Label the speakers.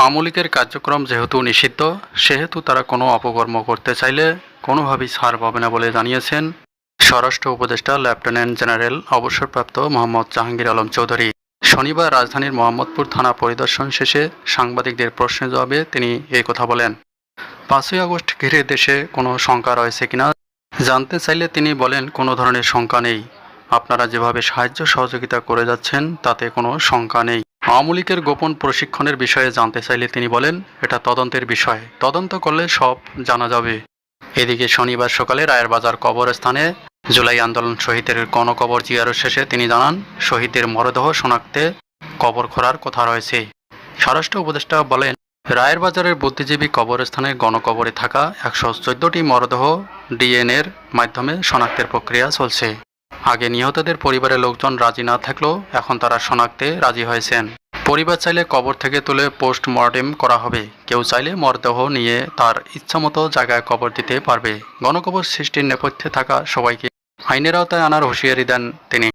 Speaker 1: আওয়ামী লীগের কার্যক্রম যেহেতু নিষিদ্ধ, সেহেতু তারা কোনো অপকর্ম করতে চাইলে কোনোভাবেই ছাড় পাবে না বলে জানিয়েছেন স্বরাষ্ট্র উপদেষ্টা লেফটেন্যান্ট জেনারেল অবসরপ্রাপ্ত মোহাম্মদ জাহাঙ্গীর আলম চৌধুরী। শনিবার রাজধানীর মোহাম্মদপুর থানা পরিদর্শন শেষে সাংবাদিকদের প্রশ্নের জবাবে তিনি এই কথা বলেন। পাঁচই আগস্ট ঘিরে দেশে কোনো শঙ্কা রয়েছে কিনা? জানতে চাইলে তিনি বলেন, কোনো ধরনের শঙ্কা নেই। আপনারা যেভাবে সাহায্য সহযোগিতা করে যাচ্ছেন, তাতে কোনো শঙ্কা নেই। আওয়ামী লীগের গোপন প্রশিক্ষণের বিষয়ে জানতে চাইলে তিনি বলেন, এটা তদন্তের বিষয়। তদন্ত করলে সব জানা যাবে। এদিকে শনিবার সকালে রায়ের বাজার কবরস্থানে জুলাই আন্দোলন শহীদের গণকবর জিয়ারত শেষে তিনি জানান, শহীদের মরদেহ শনাক্তে কবর খোঁড়ার কথা রয়েছে। স্বরাষ্ট্র উপদেষ্টা বলেন রায়ের বাজারের বুদ্ধিজীবী কবরস্থানে গণকবরে থাকা একশো চোদ্দটি মরদেহ ডিএনএর মাধ্যমে শনাক্তের প্রক্রিয়া চলছে। আগে নিহতদের পরিবারের লোকজন রাজি না থাকলেও এখন তারা শনাক্তে রাজি হয়েছেন। পরিবার চাইলে কবর থেকে তুলে পোস্ট পোস্টমর্টেম করা হবে। কেউ চাইলে মরদেহ নিয়ে তার ইচ্ছামতো জায়গায় কবর দিতে পারবে। গণকবর সৃষ্টির নেপথ্যে থাকা সবাইকে আইনের আওতায় আনার হুঁশিয়ারি দেন তিনি।